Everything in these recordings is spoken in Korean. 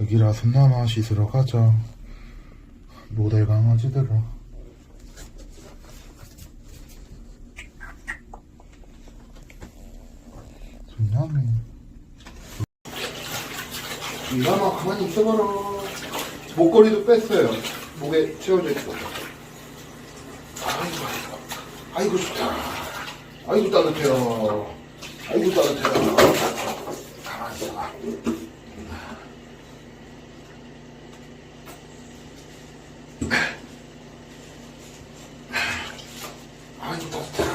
여기라 순나마 씻으러 가자. 모델 강아지들아. 손나미 이나마 뭐 가만히 있어봐라. 목걸이도 뺐어요. 목에 채워져 있어. 아이고, 좋다. 아이고 따뜻해요. 아이고 따뜻해요. 가만히 있어봐. 아이고 따뜻해라.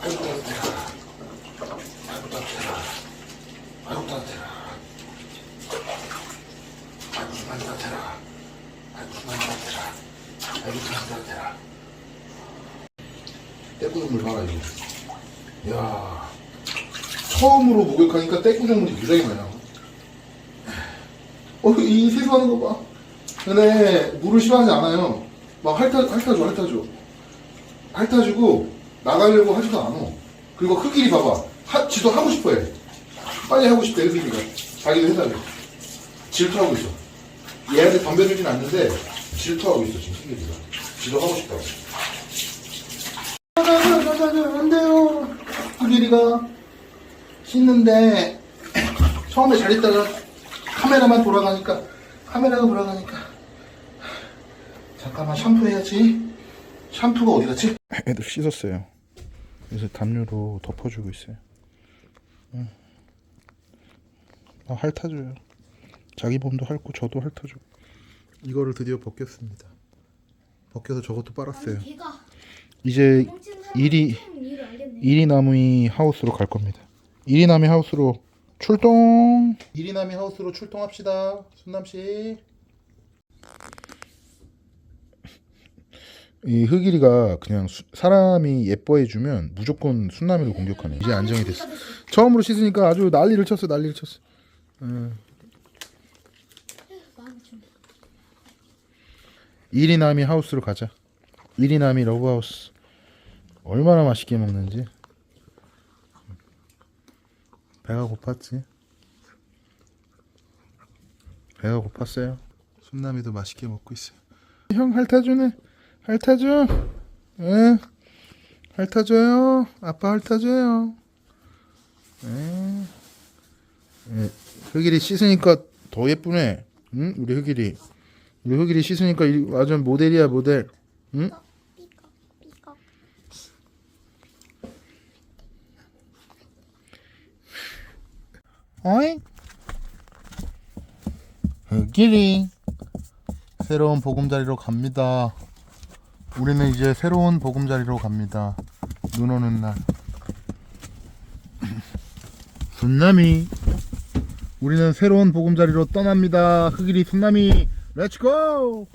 아이고 따뜻해라. 아이고 따뜻해라. 아이고 따뜻해라. 아이고 따뜻해라. 아이고 따뜻해라. 떼꾸정물 봐라 이거. 야 처음으로 목욕하니까 떼꾸정물이 굉장히 많이 나와. 어, 이 세수하는 거 봐. 근데 물을 싫어하지 않아요. 막 핥아, 핥아줘, 핥아줘. 핥아주고 나가려고 하지도 않아. 그리고 흑일이 봐봐. 하, 지도 하고 싶어 해. 빨리 하고 싶대, 흑일이가. 자기도 해달래. 질투하고 있어. 얘한테 덤벼주진 않는데 질투하고 있어, 지금 흑일이가. 지도 하고 싶다고. 안 돼요. 흑일이가 씻는데 처음에 잘 있다가 카메라만 돌아가니까 카메라가 돌아가니까. 잠깐만 샴푸 해야지. 샴푸가 어디 갔지? 애들 씻었어요. 그래서 담요로 덮어주고 있어요. 응. 아, 핥아줘요. 자기 몸도 핥고 저도 핥아주고. 이거를 드디어 벗겼습니다. 벗겨서 저것도 빨았어요. 이제 이참 일을 알겠네. 이리나미 하우스로 갈 겁니다. 이리나미 하우스로 출동. 이리나미 하우스로 출동합시다. 순남 씨. 이 흑일이가 그냥 수- 사람이 예뻐해 주면 무조건 순남이를 공격하네. 이제 안정이 됐어. 처음으로 씻으니까 아주 난리를 쳤어. 난리를 쳤어. 음. 좀 이리나미 하우스로 가자. 이리나미 러브하우스. 얼마나 맛있게 먹는지. 배가 고팠지? 배가 고팠어요. 순남이도 맛있게 먹고 있어요. 형 핥아주네. 핥아줘. 응. 핥아줘요. 아빠 핥아줘요. 응. 예. 흑일이 씻으니까 더 예쁘네. 응? 우리 흑일이. 우리 흑일이 씻으니까 이- 완전 모델이야 모델. 응? 어이? 흑일이 새로운 보금자리로 갑니다. 우리는 이제 새로운 보금자리로 갑니다. 눈 오는 날. 순남이 우리는 새로운 보금자리로 떠납니다. 흑일이 순남이 렛츠고!